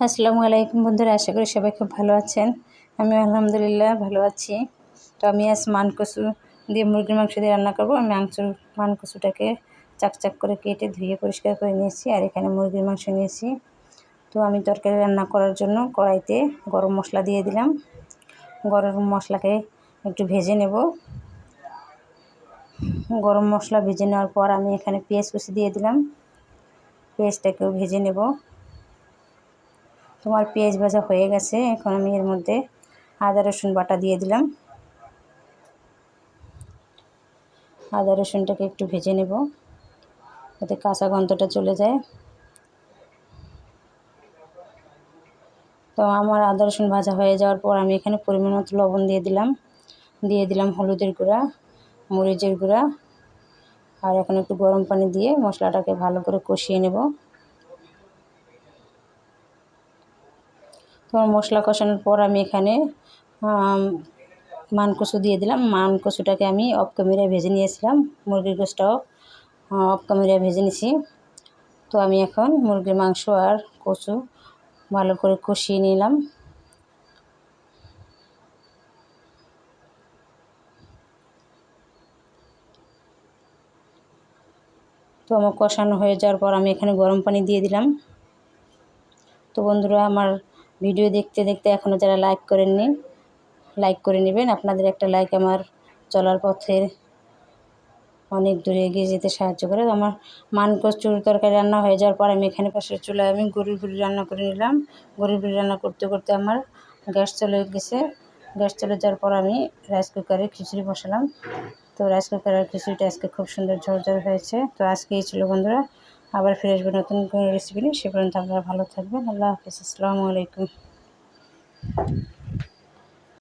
আসসালামু আলাইকুম বন্ধুরা, আশা করি সবাই খুব ভালো আছেন। আমি আলহামদুলিল্লাহ ভালো আছি। তো আমি আজ মানকসু দিয়ে মুরগির মাংস দিয়ে রান্না করব। আমি মাংস মানকসুটাকে চাকচাক করে কেটে ধুয়ে পরিষ্কার করে নিয়েছি আর এখানে মুরগির মাংস নিয়েছি। তো আমি তরকারি রান্না করার জন্য কড়াইতে গরম মশলা দিয়ে দিলাম। গরম মশলাকে একটু ভেজে নেব। গরম মশলা ভেজে নেওয়ার পর আমি এখানে পেঁয়াজ কুচি দিয়ে দিলাম। পেঁয়াজটাকেও ভেজে নেব। তোমার পেঁয়াজ ভাজা হয়ে গেছে, এখন আমি এর মধ্যে আদা, রসুন বাটা দিয়ে দিলাম। আদা, রসুনটাকে একটু ভেজে নেব যাতে কাঁচা গন্ধটা চলে যায়। তো আমার আদা, রসুন ভাজা হয়ে যাওয়ার পর আমি এখানে পরিমাণ মতো লবণ দিয়ে দিলাম। দিয়ে দিলাম হলুদের গুঁড়া, মরিচের গুঁড়া, আর এখন একটু গরম পানি দিয়ে মশলাটাকে ভালো করে কষিয়ে নেব। তোমার মশলা কষানোর পর আমি এখানে মানকসু দিয়ে দিলাম। মানকসুটাকে আমি অফ ভেজে নিয়েছিলাম। মুরগির গোসটাও অফ ভেজে নিছি। তো আমি এখন মুরগির মাংস আর কচু ভালো করে কষিয়ে নিলাম। তো আমার কষানো হয়ে যাওয়ার পর আমি এখানে গরম পানি দিয়ে দিলাম। তো বন্ধুরা, আমার ভিডিও দেখতে দেখতে এখনও যারা লাইক করেননি লাইক করে নেবেন। আপনাদের একটা লাইক আমার চলার পথের অনেক দূরে এগিয়ে যেতে সাহায্য করে। আমার মান কচুর তরকারি রান্না হয়ে যাওয়ার পর আমি এখানে পাশের চুলায় আমি গরুর বুড়ি রান্না করে নিলাম। গরুর বুড়ি রান্না করতে করতে আমার গ্যাস চলে গেছে। গ্যাস চলে যাওয়ার পর আমি রাইস কুকারে খিচুড়ি বসালাম। তো রাইস কুকারের খিচুড়িটা আজকে খুব সুন্দর ঝরঝর হয়েছে। তো আজকে এই ছিল বন্ধুরা আবার ফিরে আসব নতুন কোনো রেসিপি নিয়ে। সে পর্যন্ত আপনারা ভালো থাকবেন। আল্লাহ হাফিজ। আসসালামু আলাইকুম।